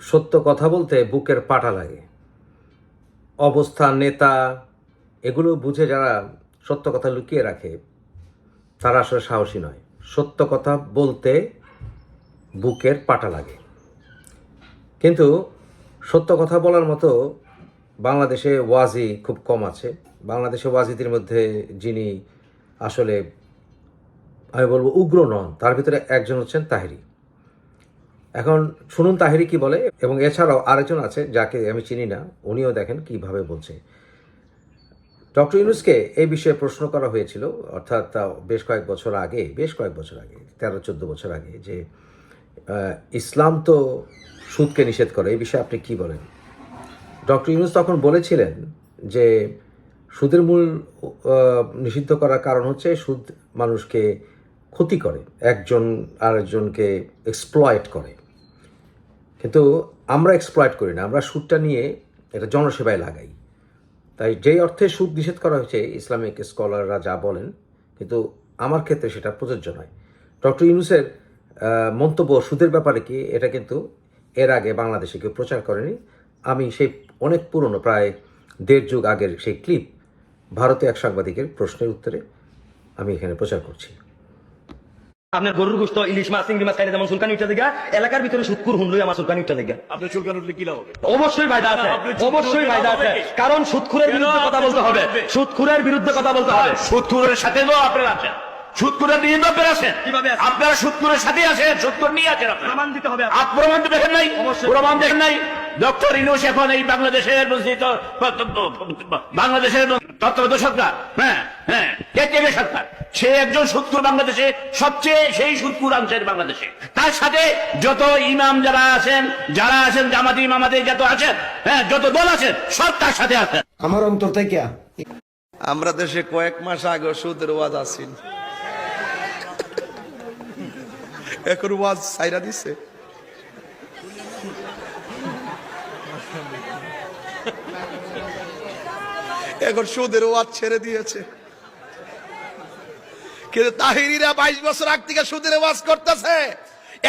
সত্য কথা বলতে বুকের পাটা লাগে। অবস্থান নেতা, এগুলো বুঝে যারা সত্য কথা লুকিয়ে রাখে, তারা আসলে সাহসী নয়। সত্য কথা বলতে বুকের পাটা লাগে। কিন্তু সত্য কথা বলার মতো বাংলাদেশে ওয়াজি খুব কম আছে। বাংলাদেশে ওয়াজিদের মধ্যে যিনি আসলে, আমি বলব, উগ্র নন, তার ভিতরে একজন হচ্ছেন তাহিরি। এখন শুনুন তাহিরি কি বলে, এবং এছাড়াও আরেকজন আছে যাকে আমি চিনি না, উনিও দেখেন কীভাবে বলছে। ডক্টর ইউনুসকে এই বিষয়ে প্রশ্ন করা হয়েছিল, অর্থাৎ বেশ কয়েক বছর আগে, বেশ কয়েক বছর আগে, তেরো চোদ্দ বছর আগে, যে ইসলাম তো সুদকে নিষেধ করে, এই বিষয়ে আপনি কি বলেন? ডক্টর ইউনুস তখন বলেছিলেন যে, সুদের মূল নিষিদ্ধ করার কারণ হচ্ছে সুদ মানুষকে ক্ষতি করে, একজন আরেকজনকে এক্সপ্লয়েট করে। কিন্তু আমরা এক্সপ্লয়েট করি না, আমরা সুদটা নিয়ে এটা জনসেবায় লাগাই। তাই যেই অর্থে সুদ নিষেধ করা হয়েছে, ইসলামিক স্কলাররা যা বলেন, কিন্তু আমার ক্ষেত্রে সেটা প্রযোজ্য নয়। ডক্টর ইউনুসের মন্তব্য সুদের ব্যাপারে কি, এটা কিন্তু এর আগে বাংলাদেশে কেউ প্রচার করেনি। আমি সেই অনেক পুরনো, প্রায় দেড় যুগ আগের সেই ক্লিপ ভারতীয় এক সাংবাদিকের প্রশ্নের উত্তরে আমি এখানে প্রচার করছি। আপনার গরুর গোস্ত ইলিশ মাছ চিংড়ি মাছ খাইলে যেমন সুলকানি উঠে দিগা এলাকার ভিতরে সুৎকুর হুনলই আমার সুলকানি উঠে দিগা আপনার চুলকান উঠলে কি লাভ হবে? অবশ্যই ফায়দা আছে অবশ্যই ফায়দা আছে কারণ সুৎখুরের বিরুদ্ধে কথা বলতে হবে? সুৎখুরের বিরুদ্ধে কথা বলতে হবে। সুৎকুরের সাথে তো আপনারা আছেন। সুৎকুরের নিয়ে তো আপনারা আছেন। কীভাবে আপনারা সুৎকুরের সাথে আছেন। সুৎকুর নিয়ে আছেন প্রমাণ দিতে হবে আপ প্রমাণ তো দেখেন নাই? প্রমাণ দেখেন নাই? ডক্টর ইনুস এখন এই বাংলাদেশের বাংলাদেশের তত্ত্বাবধায়ক সরকার। হ্যাঁ হ্যাঁ সরকার। সে একজন সুৎকুর বাংলাদেশে সবচেয়ে সেই সুৎকুর বাংলাদেশে। তার সাথে যত ইমাম যারা আছেন যারা আছেন জামাতি ইমামাদের যত আছেন হ্যাঁ যত দল আছেন সব তার সাথে আছেন। আমার অন্তর থেকে আমরা দেশে কয়েক মাস আগে সুদের ওয়াজ আসিল এখন ওয়াজ সাইরা দিছে। এখন সুদের ওয়াজ ছেড়ে দিয়েছে। কিন্তু তাহিরিরা বাইশ বছর আগ থেকে সুদের ওয়াজ করতেছে।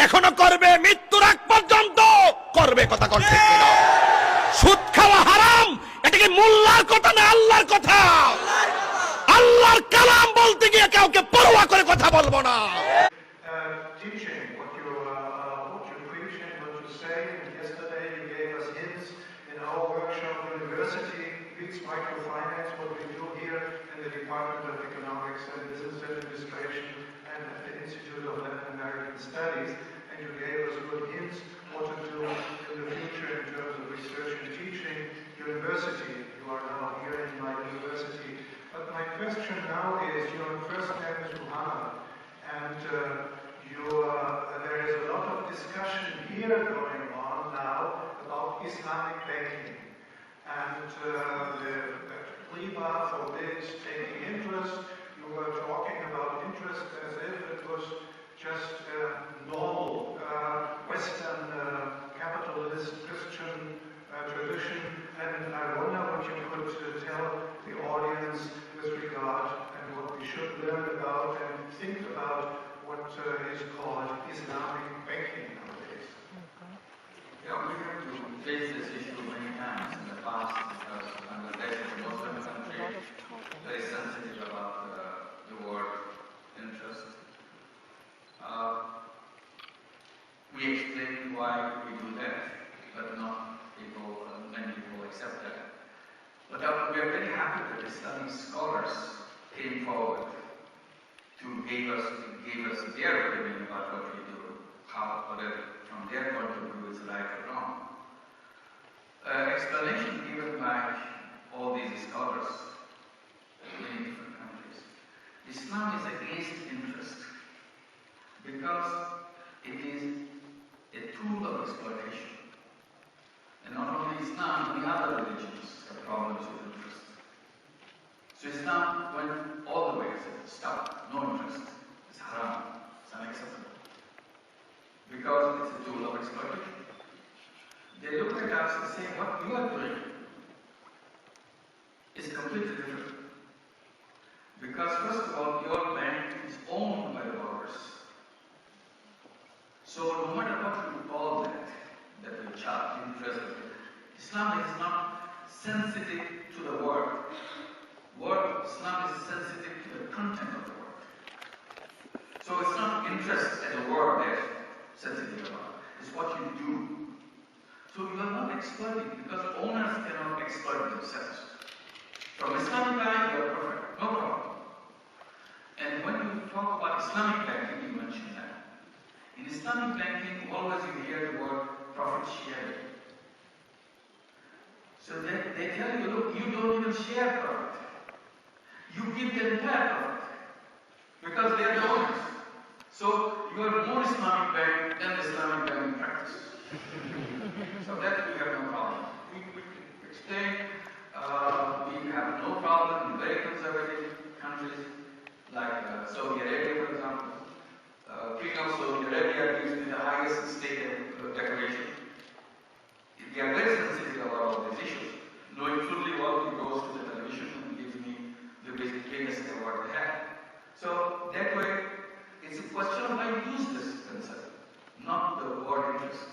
এখনও করবে, মৃত্যুর আগ পর্যন্ত করবে কথা করতে সুদ খাওয়া হারাম, এটা কি মোল্লার কথা না আল্লাহর কথা? আল্লাহর কালাম বলতে গিয়ে কাউকে পরোয়া করে কথা বলব না। Studies. And you gave us good hints what to do in the future in terms of research and teaching. University, you are now here in my university. But my question now is, your first name is Muhammad. And uh, you, uh, there is a lot of discussion here going on now about Islamic banking. And uh, the the riba forbids taking interest. You were talking about interest as if it was just uh, And I wonder what you could tell the audience with regard and what we should learn about and think about what uh, is called Islamic banking nowadays. Yeah, we have to face this issue many times in the past because Bangladesh is a Muslim country, very sensitive about uh, the word interest. Uh, we explain why we do that, but not people, many people accept that. But we are very happy that Islamic scholars came forward to give us, give us their opinion about what we do, how, whether from their point of view it's right or wrong. Uh, explanation given by all these scholars in many different countries. Islam is against interest because it is a tool of exploitation. And Islam, other religions have problems with interest. So Islam went all the way and said, stop, no interest, it's haram, it's unacceptable. Because it's a tool of exploitation. They look at us and say, what you are doing is completely different. Because first of all, your bank is owned by the borrowers. So no matter what you call that, that we charge, Islam is not sensitive to the word. Word Islam is sensitive to the content of the word. So it's not interest as a word that sensitive about. It's what you do. So you are not exploiting because owners cannot exploit themselves. From Islamic guy, you are perfect, no problem. And when you talk about Islamic banking, you mentioned that. In Islamic banking, always you hear the word profit sharing. So they, they tell you, look, you don't even share profit. You give them entire profit because they are the owners. So you are more Islamic bank than Islamic bank in practice. so that we have no problem. We, we extend. uh, we have no problem in very conservative countries like uh, Saudi Arabia, for example. Uh, Kingdom Saudi Arabia gives me the highest state in uh, decoration. They are very work who goes to the television and gives me the basic cadence they what they have. So that way, it's a question of how you use this concept, not the word interest.